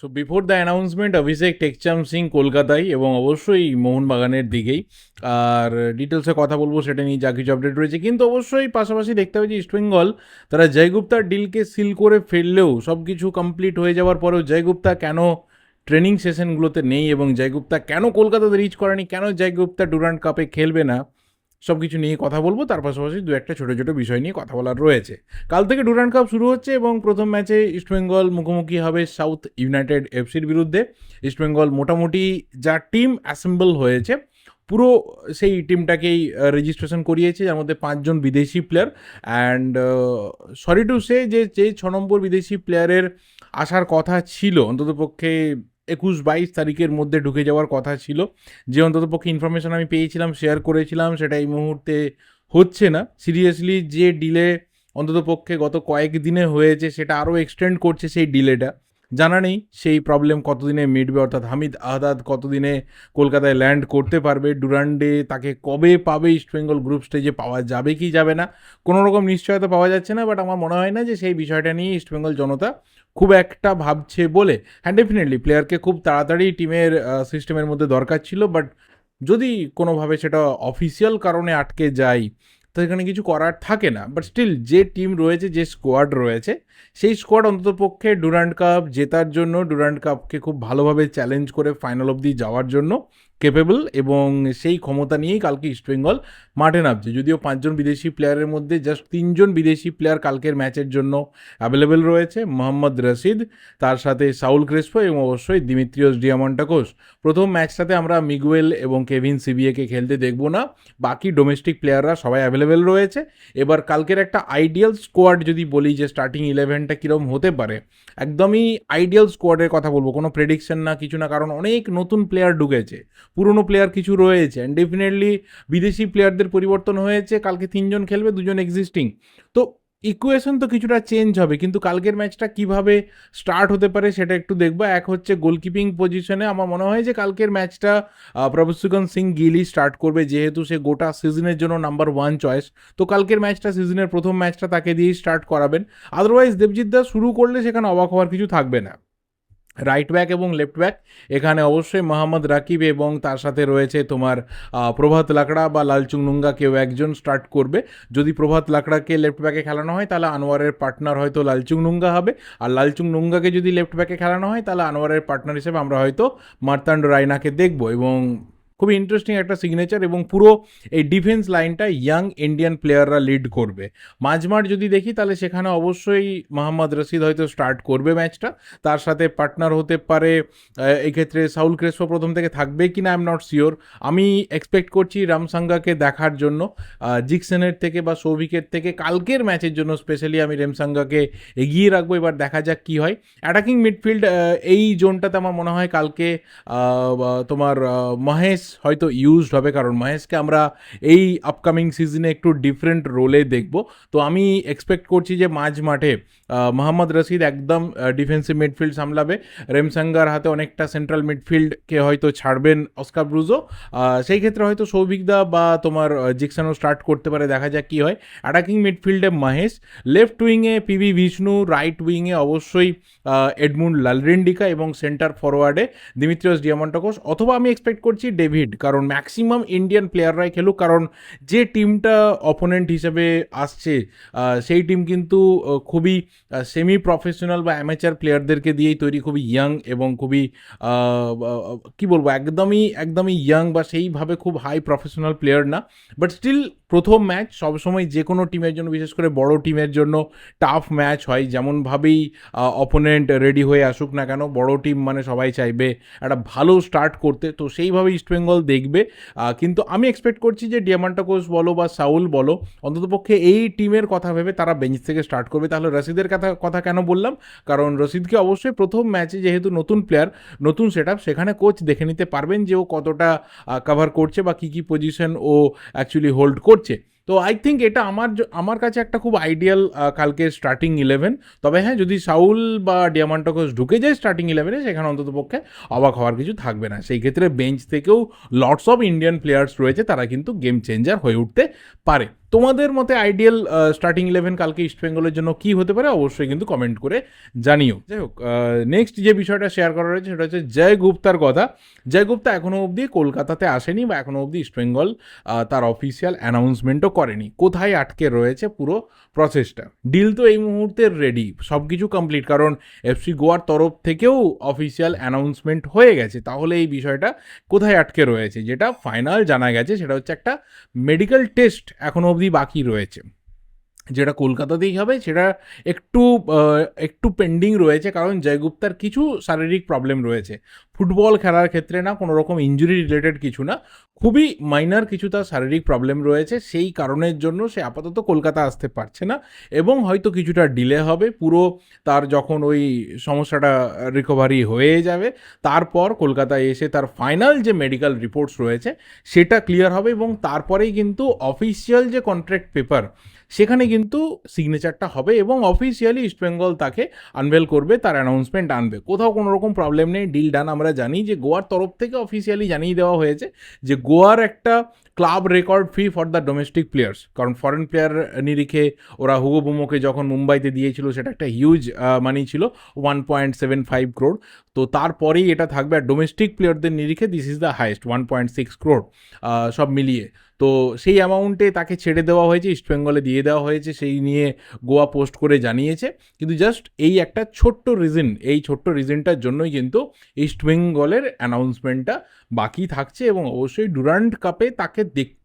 So before the announcement Abhishek Tekcham Singh কলকাতায় এবং অবশ্যই মোহনবাগানের দিকেই। আর ডিটেলসে কথা বলব, সেটা নিয়ে যা কিছু আপডেট রয়েছে। কিন্তু অবশ্যই পাশাপাশি দেখতে হবে যে ইস্টবেঙ্গল তারা জয়গুপ্তার ডিলকে সিল করে ফেললেও সব কিছু কমপ্লিট হয়ে যাওয়ার পরেও জয়গুপ্তা কেন ট্রেনিং সেশনগুলোতে নেই এবং জয়গুপ্তা কেন কলকাতাতে রিচ করেনি, কেন জয়গুপ্তা ডুরান্ট কাপে খেলবে না? সব কিছু নিয়ে কথা বলব, তার পাশাপাশি দু একটা ছোটো ছোটো বিষয় নিয়ে কথা বলার রয়েছে। কাল থেকে ডুরান্ট কাপ শুরু হচ্ছে এবং প্রথম ম্যাচে ইস্টবেঙ্গল মুখোমুখি হবে সাউথ ইউনাইটেড এফসির বিরুদ্ধে। ইস্টবেঙ্গল মোটামুটি যা টিম অ্যাসেম্বল হয়েছে, পুরো সেই টিমটাকেই রেজিস্ট্রেশন করিয়েছে, যার মধ্যে পাঁচজন বিদেশি player and sorry to say যে যে ছ নম্বর বিদেশি প্লেয়ারের আসার কথা ছিল, অন্ততপক্ষে একুশ বাইশ তারিখের মধ্যে ঢুকে যাওয়ার কথা ছিল। যে অন্ততপক্ষে ইনফরমেশন আমি পেয়েছিলাম শেয়ার করেছিলাম, সেটা এই মুহূর্তে হচ্ছে না। সিরিয়াসলি যে ডিলে অন্ততপক্ষে গত কয়েক দিনে হয়েছে, সেটা আরও এক্সটেন্ড করছে সেই ডিলেটা জানা নেই সেই প্রবলেম কতদিনে মিটবে, অর্থাৎ হামিদ আহদাদ কতদিনে কলকাতায় ল্যান্ড করতে পারবে ডুরান্ডে তাকে কবে পাবে ইস্টবেঙ্গল গ্রুপ স্টেজে পাওয়া যাবে কি যাবে না কোনো রকম নিশ্চয়তা পাওয়া যাচ্ছে না বাট আমার মনে হয় না যে সেই বিষয়টা নিয়ে ইস্টবেঙ্গল জনতা খুব একটা ভাবছে বলে। হ্যাঁ ডেফিনেটলি প্লেয়ারকে খুব তাড়াতাড়ি টিমের সিস্টেমের মধ্যে দরকার ছিল বাট যদি কোনোভাবে সেটা অফিসিয়াল কারণে আটকে যায়, তো এখানে কিছু করার থাকে না। বাট স্টিল যে টিম রয়েছে, যে স্কোয়াড রয়েছে, সেই স্কোয়াড অন্ততপক্ষে ডুরান্ড কাপ জেতার জন্য ডুরান্ড কাপকে খুব ভালোভাবে চ্যালেঞ্জ করে ফাইনাল অবধি যাওয়ার জন্য কেপেবল এবং সেই ক্ষমতা নিয়েই কালকে ইস্টবেঙ্গল মাঠে নামছে। যদিও পাঁচজন বিদেশি প্লেয়ারের মধ্যে জাস্ট তিনজন বিদেশি প্লেয়ার কালকের ম্যাচের জন্য অ্যাভেলেবেল রয়েছে। মোহাম্মদ রশিদ, তার সাথে সাউল ক্রেসপো এবং অবশ্যই দিমিত্রিয়স ডিয়ামন্টাকোস। প্রথম ম্যাচটাতে আমরা মিগুয়েল এবং কেভিন সিবিএকে খেলতে দেখব না। বাকি ডোমেস্টিক প্লেয়াররা সবাই অ্যাভেলেবেল রয়েছে। এবার কালকের একটা আইডিয়াল স্কোয়াড যদি বলি যে স্টার্টিং ইলেভেনটা কীরকম হতে পারে, একদমই আইডিয়াল স্কোয়াডের কথা বলব। কোনো প্রেডিকশন না, কিছু না, কারণ অনেক নতুন প্লেয়ার ঢুকেছে। পুরনো প্লেয়ার কিছু রয়েছে অ্যান্ড ডেফিনেটলি বিদেশি প্লেয়ারদের পরিবর্তন হয়েছে, কালকে তিনজন খেলবে, দুজন এক্সিস্টিং তো ইকুয়েশন তো কিছুটা চেঞ্জ হবে, কিন্তু কালকের ম্যাচটা কীভাবে স্টার্ট হতে পারে সেটা একটু দেখব। এক হচ্ছে গোলকিপিং পজিশনে আমার মনে হয় যে কালকের ম্যাচটা প্রভুসুগন সিং গিলি স্টার্ট করবে, যেহেতু সে গোটা সিজনের জন্য নাম্বার ওয়ান চয়েস তো কালকের ম্যাচটা সিজনের প্রথম ম্যাচটা তাকে দিয়েই স্টার্ট করাবেন। আদারওয়াইজ দেবজিৎ দাস শুরু করলে সেখানে অবাক হওয়ার কিছু থাকবে না। রাইট ব্যাক এবং লেফট ব্যাক এখানে অবশ্যই মোহাম্মদ রাকিব এবং তার সাথে রয়েছে তোমার প্রভাত লাকড়া বা লালচুং নুঙ্গা। কেউ একজন স্টার্ট করবে। যদি প্রভাত লাকড়াকে লেফট ব্যাকে খেলানো হয়, তাহলে আনোয়ারের পার্টনার হয়তো লালচুং নুঙ্গা হবে। আর লালচুং নুঙ্গাকে যদি লেফট ব্যাকে খেলানো হয়, তাহলে আনোয়ারের পার্টনার হিসেবে আমরা হয়তো মার্তান্ড রায়নাকে দেখব এবং খুবই ইন্টারেস্টিং একটা সিগনেচার এবং পুরো এই ডিফেন্স লাইনটা ইয়াং ইন্ডিয়ান প্লেয়াররা লিড করবে। মাঝমাঠ যদি দেখি, তাহলে সেখানে অবশ্যই মোহাম্মদ রশিদ হয়তো স্টার্ট করবে ম্যাচটা তার সাথে পার্টনার হতে পারে এক্ষেত্রে সাউল ক্রেসপো প্রথম থেকে থাকবে কি না আই এম নট শিওর আমি এক্সপেক্ট করছি রামসাঙ্গাকে দেখার জন্য। জিকসেনের থেকে বা সৌভিকের থেকে কালকের ম্যাচের জন্য স্পেশালি আমি রেমসাঙ্গাকে এগিয়ে রাখব। এবার দেখা যাক কি হয়। অ্যাটাকিং মিডফিল্ড এই জোনটাতে আমার মনে হয় কালকে তোমার মহেশ হয়তো ইউজড হবে, কারণ মহেশকে আমরা এই আপকামিং সিজনে একটু ডিফারেন্ট রোলে দেখব। তো আমি এক্সপেক্ট করছি যে মাঝ মাঠে মোহাম্মদ রশিদ একদম ডিফেন্সিভ মিডফিল্ড সামলাবে। রেমসাঙ্গার হাতে অনেকটা সেন্ট্রাল মিডফিল্ডকে হয়তো ছাড়বেন অস্কার ব্রুজো। সেই ক্ষেত্রে হয়তো সৌভিকদা বা তোমার জিকসানও স্টার্ট করতে পারে, দেখা যাক কী হয়। অ্যাটাকিং মিডফিল্ডে মহেশ লেফট উইংয়ে পিভি বিষ্ণু রাইট উইংয়ে অবশ্যই এডমুন্ড লালরেন্ডিকা এবং সেন্টার ফরওয়ার্ডে দিমিত্রিয়স ডিয়ামন্টাকোস। অথবা আমি এক্সপেক্ট করছি ডেভিড কারণ ম্যাক্সিমাম ইন্ডিয়ান প্লেয়াররাই খেলুক, কারণ যে টিমটা অপোনেন্ট হিসেবে আসছে সেই টিম কিন্তু খুবই সেমি প্রফেশনাল বা অ্যামেচার প্লেয়ারদেরকে দিয়েই তৈরি, খুবই ইয়াং এবং খুবই কি বলব, একদমই একদমই ইয়াং বা সেইভাবে খুব হাই প্রফেশনাল প্লেয়ার না। বাট স্টিল প্রথম ম্যাচ সবসময় যে কোনো টিমের জন্য, বিশেষ করে বড় টিমের জন্য টাফ ম্যাচ হয়। যেমনভাবেই অপোনেন্ট রেডি হয়ে আসুক না কেন, বড় টিম মানে সবাই চাইবে একটা ভালো স্টার্ট করতে। তো সেইভাবে ইস্টবেঙ্গল দেখবে। কিন্তু আমি এক্সপেক্ট করছি যে ডিয়ামান্টাকোস বলো বা সাউল বলো, অন্ততপক্ষে এই টিমের কথা ভেবে তারা বেঞ্চ থেকে স্টার্ট করবে। তাহলে রশিদের কথা কথা কেন বললাম? কারণ রশিদকে অবশ্যই প্রথম ম্যাচে যেহেতু নতুন প্লেয়ার নতুন সেট সেখানে কোচ দেখে নিতে পারবেন যে ও কতটা কভার করছে বা কী কী পজিশন ও অ্যাকচুয়ালি হোল্ড করছে। তো তো আই থিঙ্ক এটা আমার আমার কাছে একটা খুব আইডিয়াল কালকে স্টার্টিং ইলেভেন তবে হ্যাঁ যদি সাউল বা ডিয়ামান্টকস ঢুকে যায় স্টার্টিং ইলেভেনে সেখানে অন্তত পক্ষে অবাক হওয়ার কিছু থাকবে না। সেই ক্ষেত্রে বেঞ্চ থেকেও লটস অফ ইন্ডিয়ান প্লেয়ার্স রয়েছে, তারা কিন্তু গেম চেঞ্জার হয়ে উঠতে পারে। তোমাদের মতে আইডিয়াল স্টার্টিং ইলেভেন কালকে ইস্টবেঙ্গলের জন্য কি হতে পারে? অবশ্যই কিন্তু কমেন্ট করে জানিও। যাই হোক নেক্সট যে বিষয়টা শেয়ার করা রয়েছে, সেটা হচ্ছে জয় গুপ্তার কথা। জয় গুপ্তা এখনও অবধি কলকাতাতে আসেনি বা এখনও অবধি ইস্টবেঙ্গল তার অফিসিয়াল অ্যানাউন্সমেন্টও করেনি, কোথায় আটকে রয়েছে পুরো প্রসেসটা ডিল তো এই মুহূর্তে রেডি সব কিছু কমপ্লিট কারণ এফসি গোয়ার তরফ থেকেও অফিসিয়াল অ্যানাউন্সমেন্ট হয়ে গেছে। তাহলে এই বিষয়টা কোথায় আটকে রয়েছে, যেটা ফাইনাল জানা গেছে, সেটা হচ্ছে একটা মেডিকেল টেস্ট এখনও অবধি বাকি রয়েছে। যেটা কলকাতাতেই হবে, সেটা একটু একটু পেন্ডিং রয়েছে, কারণ জয়গুপ্তার কিছু শারীরিক প্রবলেম রয়েছে। ফুটবল খেলার ক্ষেত্রে না কোনো রকম ইঞ্জুরি রিলেটেড কিছু না, খুবই মাইনার কিছু তার শারীরিক প্রবলেম রয়েছে, সেই কারণের জন্য সে আপাতত কলকাতা আসতে পারছে না, এবং হয়তো কিছুটা ডিলে হবে, পুরো তার যখন ওই সমস্যাটা রিকভারি হয়ে যাবে, তারপর কলকাতায় এসে তার ফাইনাল যে মেডিকেল রিপোর্টস রয়েছে, সেটা ক্লিয়ার হবে, এবং তারপরেই কিন্তু অফিসিয়াল যে কন্ট্রাক্ট পেপার সেখানে কিন্তু সিগনেচারটা হবে এবং অফিসিয়ালি ইস্টবেঙ্গল তাকে আনভেল করবে, তার অ্যানাউন্সমেন্ট আনবে। কোথাও কোনো রকম প্রবলেম নেই ডিল ডান আমরা জানি। যে গোয়ার তরফ থেকে অফিসিয়ালি জানিয়ে দেওয়া হয়েছে যে গোয়ার একটা club record fee for the domestic players কারণ ফরেন প্লেয়ার নিরিখে ওরা হুগো বুমোকে যখন মুম্বাইতে দিয়েছিল, সেটা একটা হিউজ মানি ছিল one point seven five crore তো তারপরেই এটা থাকবে আর ডোমেস্টিক প্লেয়ারদের নিরিখে this is the highest one point six crore সব মিলিয়ে। তো সেই অ্যামাউন্টে তাকে ছেড়ে দেওয়া হয়েছে ইস্টবেঙ্গলে দিয়ে দেওয়া হয়েছে, সেই নিয়ে গোয়া পোস্ট করে জানিয়েছে। কিন্তু জাস্ট এই একটা ছোট্ট রিজন এই ছোট্ট রিজনটার জন্যই কিন্তু ইস্টবেঙ্গলের অ্যানাউন্সমেন্টটা বাকি থাকছে এবং অবশ্যই ডুরান্ট কাপে তাকে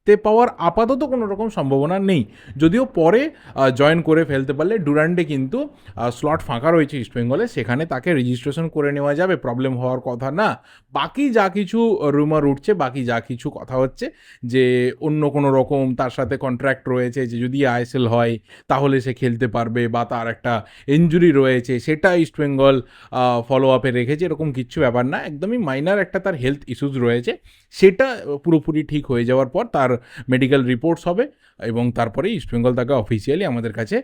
দেখতে পাওয়ার আপাতত কোনো রকম সম্ভাবনা নেই। যদিও পরে জয়েন করে ফেলতে পারলে ডুরান্ডে কিন্তু স্লট ফাঁকা রয়েছে ইস্টবেঙ্গলে সেখানে তাকে রেজিস্ট্রেশন করে নেওয়া যাবে প্রবলেম হওয়ার কথা না। বাকি যা কিছু রুমার উঠছে, বাকি যা কিছু কথা হচ্ছে, যে অন্য কোনো রকম তার সাথে কন্ট্রাক্ট রয়েছে, যে যদি আইএসএল হয়, তাহলে সে খেলতে পারবে বা তার একটা ইঞ্জুরি রয়েছে, সেটা ইস্টবেঙ্গল ফলো আপে রেখেছে, এরকম কিচ্ছু ব্যাপার না। একদমই মাইনার একটা তার হেলথ ইস্যুস রয়েছে। সেটা পুরোপুরি ঠিক হয়ে যাওয়ার পর তার মেডিকেল রিপোর্টস হবে এবং তারপরে ইস্টবেঙ্গল তাকে অফিসিয়ালি আমাদের কাছে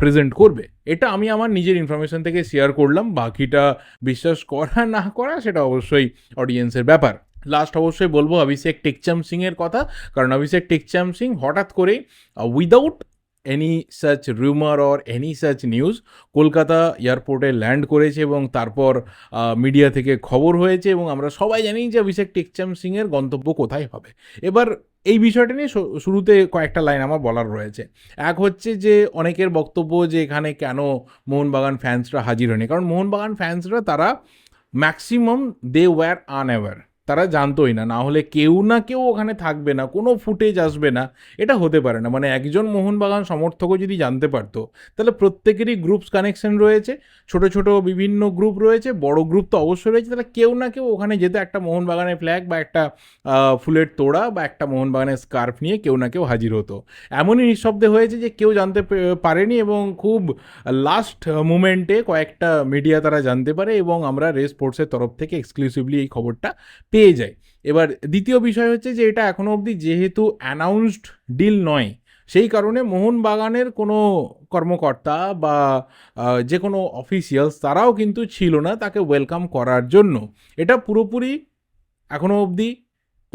প্রেজেন্ট করবে। এটা আমি আমার নিজের ইনফরমেশন থেকে শেয়ার করলাম। বাকিটা বিশ্বাস করা না করা সেটা অবশ্যই অডিয়েন্সের ব্যাপার। লাস্ট অবশ্যই বলব অভিষেক টেকচাম সিংয়ের কথা, কারণ অভিষেক টেকচাম সিং হঠাৎ করেই without any such rumour or any such news Kolkata এয়ারপোর্টে ল্যান্ড করেছে এবং তারপর মিডিয়া থেকে খবর হয়েছে এবং আমরা সবাই জানি যে অভিষেক টেকচাম সিংয়ের গন্তব্য কোথায় হবে। এবার এই বিষয়টা নিয়ে শুরুতে কয়েকটা লাইন আমার বলার রয়েছে। এক হচ্ছে যে, অনেকের বক্তব্য যে, এখানে কেন মোহনবাগান ফ্যান্সরা হাজির হয়নি। কারণ মোহনবাগান ফ্যান্সরা তারা ম্যাক্সিমাম দে ওয়্যার আনঅ্যাওয়ার তারা জানতোই না। না হলে কেউ না কেউ ওখানে থাকবে না, কোনো ফুটেজ আসবে না। এটা হতে পারে না। মানে একজন মোহনবাগান সমর্থকও যদি জানতে পারতো, তাহলে প্রত্যেকেরই গ্রুপস কানেকশন রয়েছে, ছোট ছোট বিভিন্ন গ্রুপ রয়েছে, বড় গ্রুপ তো অবশ্যই রয়েছে, তাহলে কেউ না কেউ ওখানে যেতে একটা মোহনবাগানের ফ্ল্যাগ বা একটা ফুলের তোড়া বা একটা মোহনবাগানের স্কার্ফ নিয়ে কেউ না কেউ হাজির হতো। এমনই নিঃশব্দে হয়েছে যে কেউ জানতে পারেনি এবং খুব লাস্ট মুমেন্টে কয়েকটা মিডিয়া তারা জানতে পারে এবং আমরা রে স্পোর্টসের তরফ থেকে এক্সক্লুসিভলি এই খবরটা পেয়ে যায়। এবার দ্বিতীয় বিষয় হচ্ছে যে এটা এখনও অবধি যেহেতু অ্যানাউন্সড ডিল নয়, সেই কারণে মোহনবাগানের কোনো কর্মকর্তা বা যে কোনো অফিসিয়ালস তারাও কিন্তু ছিল না তাকে ওয়েলকাম করার জন্য। এটা পুরোপুরি এখনও অবধি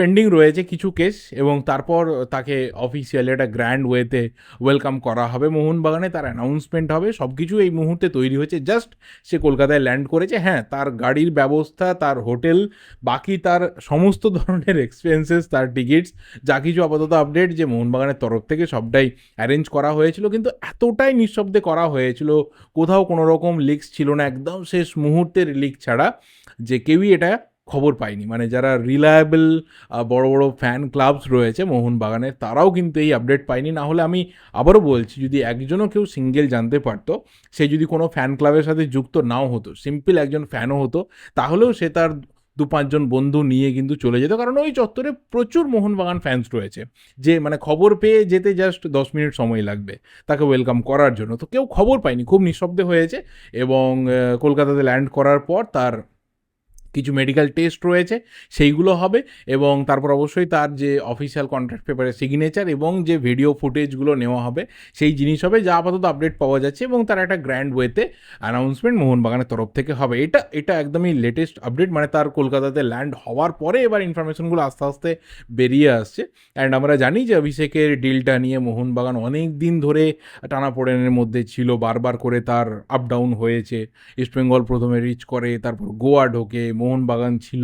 পেন্ডিং রয়েছে কিছু কেস এবং তারপর তাকে অফিসিয়ালি একটা গ্র্যান্ড ওয়েতে ওয়েলকাম করা হবে। মোহনবাগানে তার অ্যানাউন্সমেন্ট হবে। সব কিছু এই মুহূর্তে তৈরি হয়েছে। জাস্ট সে কলকাতায় ল্যান্ড করেছে। হ্যাঁ তার গাড়ির ব্যবস্থা, তার হোটেল বাকি তার সমস্ত ধরনের এক্সপেন্সেস তার টিকিটস যা কিছু আপাতত আপডেট যে মোহনবাগানের তরফ থেকে সবটাই অ্যারেঞ্জ করা হয়েছিল। কিন্তু এতটাই নিঃশব্দে করা হয়েছিল, কোথাও কোনো রকম লিক্স ছিল না। একদম শেষ মুহূর্তের লিক ছাড়া যে কেউই এটা খবর পায়নি মানে যারা রিলায়েবল বড় বড় ফ্যান ক্লাবস রয়েছে মোহনবাগানের তারাও কিন্তু এই আপডেট পায়নি। না হলে আমি আবারও বলছি, যদি একজনও কেউ সিঙ্গেল জানতে পারতো, সে যদি কোনো ফ্যান ক্লাবের সাথে যুক্ত নাও হতো সিম্পল একজন ফ্যানও হতো, তাহলেও সে তার দু পাঁচজন বন্ধু নিয়ে কিন্তু চলে যেত। কারণ ওই চত্বরে প্রচুর মোহনবাগান ফ্যান্স রয়েছে। যে মানে খবর পেয়ে যেতে জাস্ট দশ মিনিট সময় লাগবে, তাকে ওয়েলকাম করার জন্য। তো কেউ খবর পায়নি, খুব নিঃশব্দে হয়েছে এবং কলকাতাতে ল্যান্ড করার পর তার কিছু মেডিকেল টেস্ট রয়েছে, সেইগুলো হবে এবং তারপর অবশ্যই তার যে অফিসিয়াল কন্ট্রাক্ট পেপারের সিগনেচার এবং যে ভিডিও ফুটেজগুলো নেওয়া হবে, সেই জিনিস হবে যা আপাতত আপডেট পাওয়া যাচ্ছে এবং তার একটা গ্র্যান্ড ওয়েতে অ্যানাউন্সমেন্ট মোহনবাগানের তরফ থেকে হবে। এটা এটা একদমই লেটেস্ট আপডেট মানে তার কলকাতাতে ল্যান্ড হওয়ার পরে এবার ইনফরমেশনগুলো আস্তে আস্তে বেরিয়ে আসছে। অ্যান্ড আমরা জানি যে অভিষেকের ডিলটা নিয়ে মোহনবাগান অনেক দিন ধরে টানাপোড়েনের মধ্যে ছিল, বারবার করে তার আপ ডাউন হয়েছে ইস্টবেঙ্গল প্রথমে রিচ করে, তারপর গোয়া ঢোকে মোহনবাগান ছিল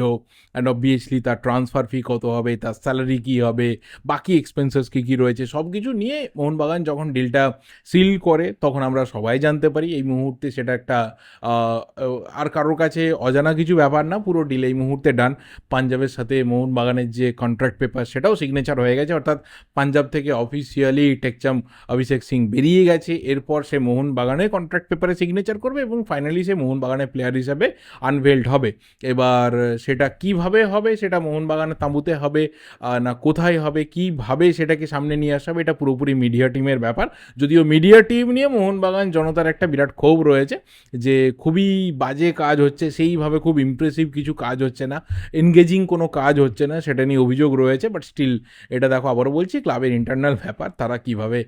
অ্যান্ড অবভিয়াসলি তার ট্রান্সফার ফি কত হবে, তার স্যালারি কী হবে, বাকি এক্সপেন্সেস কী কী রয়েছে সব কিছু নিয়ে মোহনবাগান যখন ডিলটা সিল করে, তখন আমরা সবাই জানতে পারি। এই মুহূর্তে সেটা একটা আর কারোর কাছে অজানা কিছু ব্যাপার না, পুরো ডিল এই মুহূর্তে ডান পাঞ্জাবের সাথে মোহনবাগানের যে কন্ট্রাক্ট পেপার সেটাও সিগনেচার হয়ে গেছে, অর্থাৎ পাঞ্জাব থেকে অফিসিয়ালি টেকচাম অভিষেক সিং বেরিয়ে গেছে। এরপর সে মোহনবাগানের কন্ট্রাক্ট পেপারে সিগনেচার করবে এবং ফাইনালি সে মোহনবাগানের প্লেয়ার হিসাবে আনভেল্ড হবে। এবার সেটা কীভাবে হবে, সেটা মোহনবাগানের তাঁবুতে হবে না কোথায় হবে, কীভাবে সেটাকে সামনে নিয়ে আসা হবে, এটা পুরোপুরি মিডিয়া টিমের ব্যাপার। যদিও মিডিয়া টিম নিয়ে মোহনবাগান জনতার একটা বিরাট ক্ষোভ রয়েছে যে খুবই বাজে কাজ হচ্ছে, সেইভাবে খুব ইমপ্রেসিভ কিছু কাজ হচ্ছে না এনগেজিং কোনো কাজ হচ্ছে না, সেটা নিয়ে অভিযোগ রয়েছে বাট স্টিল এটা দেখো আবারও বলছি, ক্লাবের ইন্টারনাল ব্যাপার, তারা কীভাবে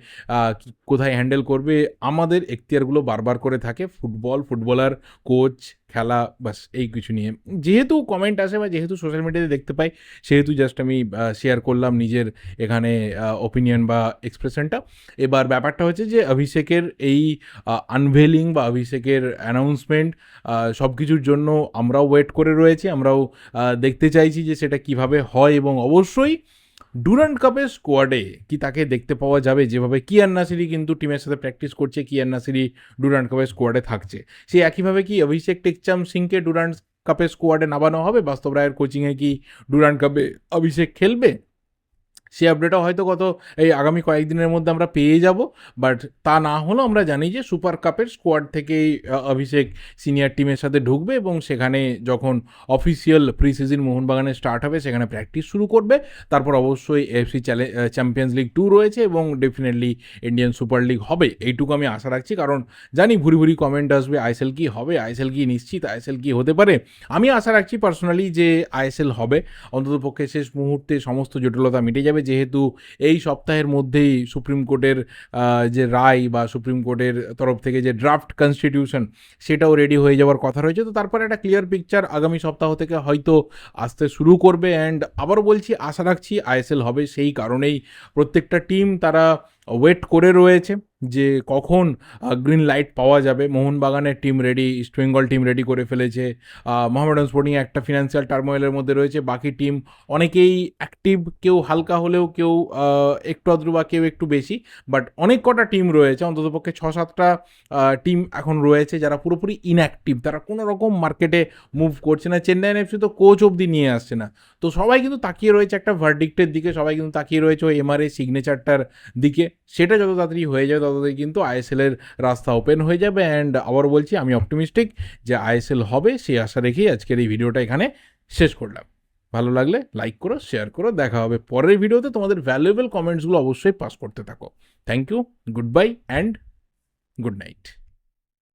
কোথায় হ্যান্ডেল করবে, আমাদের এখতিয়ারগুলো বারবার করে থাকে, ফুটবল ফুটবলার কোচ খেলা বাস এই কিছু নিয়ে। যেহেতু কমেন্ট আসে বা যেহেতু সোশ্যাল মিডিয়াতে দেখতে পাই, সেহেতু জাস্ট আমি শেয়ার করলাম নিজের এখানে ওপিনিয়ন বা এক্সপ্রেশনটা এবার ব্যাপারটা হচ্ছে যে অভিষেকের এই আনভেলিং বা অভিষেকের অ্যানাউন্সমেন্ট সব কিছুর জন্য আমরাও ওয়েট করে রয়েছি। আমরাও দেখতে চাইছি যে সেটা কীভাবে হয় এবং অবশ্যই ডুরান্ট কাপের স্কোয়াডে কি তাকে দেখতে পাওয়া যাবে? যেভাবে কিয়ান নাসিরি কিন্তু টিমের সাথে প্র্যাকটিস করছে, কিয়ান নাসিরি ডুরান্ট কাপের স্কোয়াডে থাকছে। সেই একইভাবে কি অভিষেক টেকচাম সিংকে ডুরান্ট কাপের স্কোয়াডে নামানো হবে? বাস্তব রায়ের কোচিংয়ে কি ডুরান্ট কাপে অভিষেক খেলবে? সে আপডেটও হয়তো কত এই আগামী কয়েকদিনের মধ্যে আমরা পেয়ে যাব। বাট তা না হলেও আমরা জানি যে সুপার কাপের স্কোয়াড থেকেই অভিষেক সিনিয়র টিমের সাথে ঢুকবে এবং সেখানে যখন অফিসিয়াল প্রি সিজন মোহনবাগানে স্টার্ট হবে, সেখানে প্র্যাকটিস শুরু করবে। তারপর অবশ্যই এফসি চ্যাম্পিয়ন্স লিগ টু রয়েছে এবং ডেফিনেটলি ইন্ডিয়ান সুপার লিগ হবে। এইটুকু আমি আশা রাখছি, কারণ জানি ভুরি ভুরি কমেন্ট আসবে আইএসএল কি হবে আইএসএল কি নিশ্চিত আইএসএল কি হতে পারে? আমি আশা রাখছি পার্সোনালি যে আইএসএল হবে। অন্ততপক্ষে শেষ মুহূর্তে সমস্ত জটিলতা মিটে যাবে। যেহেতু এই সপ্তাহের মধ্যেই সুপ্রিম কোর্টের যে রায় বা সুপ্রিম কোর্টের তরফ থেকে যে ড্রাফট কনস্টিটিউশন সেটাও রেডি হয়ে যাওয়ার কথা রয়েছে। তো তারপরে একটা ক্লিয়ার পিকচার আগামী সপ্তাহ থেকে হয়তো আসতে শুরু করবে। অ্যান্ড আবারও বলছি, আশা রাখছি আইএসএল হবে সেই কারণেই প্রত্যেকটা টিম তারা ওয়েট করে রয়েছে যে কখন গ্রিন লাইট পাওয়া যাবে। মোহনবাগানের team ready East Bengal team ready করে ফেলেছে। মোহামেডান স্পোর্টিং একটা ফিনান্সিয়াল টার্মোয়েলের মধ্যে রয়েছে। বাকি টিম অনেকেই অ্যাক্টিভ কেউ হালকা হলেও, কেউ একটু আদ্রু বা কেউ একটু বেশি। বাট অনেক কটা টিম রয়েছে, অন্ততপক্ষে ছ সাতটা টিম এখন রয়েছে যারা পুরোপুরি ইনঅ্যাক্টিভ তারা কোনো রকম মার্কেটে মুভ করছে না। চেন্নাই এফসি তো কোচ অবধি নিয়ে আসছে না। তো সবাই কিন্তু তাকিয়ে রয়েছে একটা ভার্ডিক্টের দিকে। সবাই কিন্তু তাকিয়ে রয়েছে ওই এমআরএ সিগনেচারটার দিকে। সেটা যত তাড়াতাড়ি হয়ে যাবে, তত তাড়াতাড়ি কিন্তু আইএসএলের রাস্তা ওপেন হয়ে যাবে। অ্যান্ড আবার বলছি, আমি অপটিমিস্টিক যে আইএসএল হবে, সেই আশা রেখেই আজকের এই ভিডিওটা এখানে শেষ করলাম। ভালো লাগলে লাইক করো শেয়ার করো। দেখা হবে পরের ভিডিওতে। তোমাদের ভ্যালুয়েবল কমেন্টসগুলো অবশ্যই পাস করতে থাকো। Thank you goodbye and good night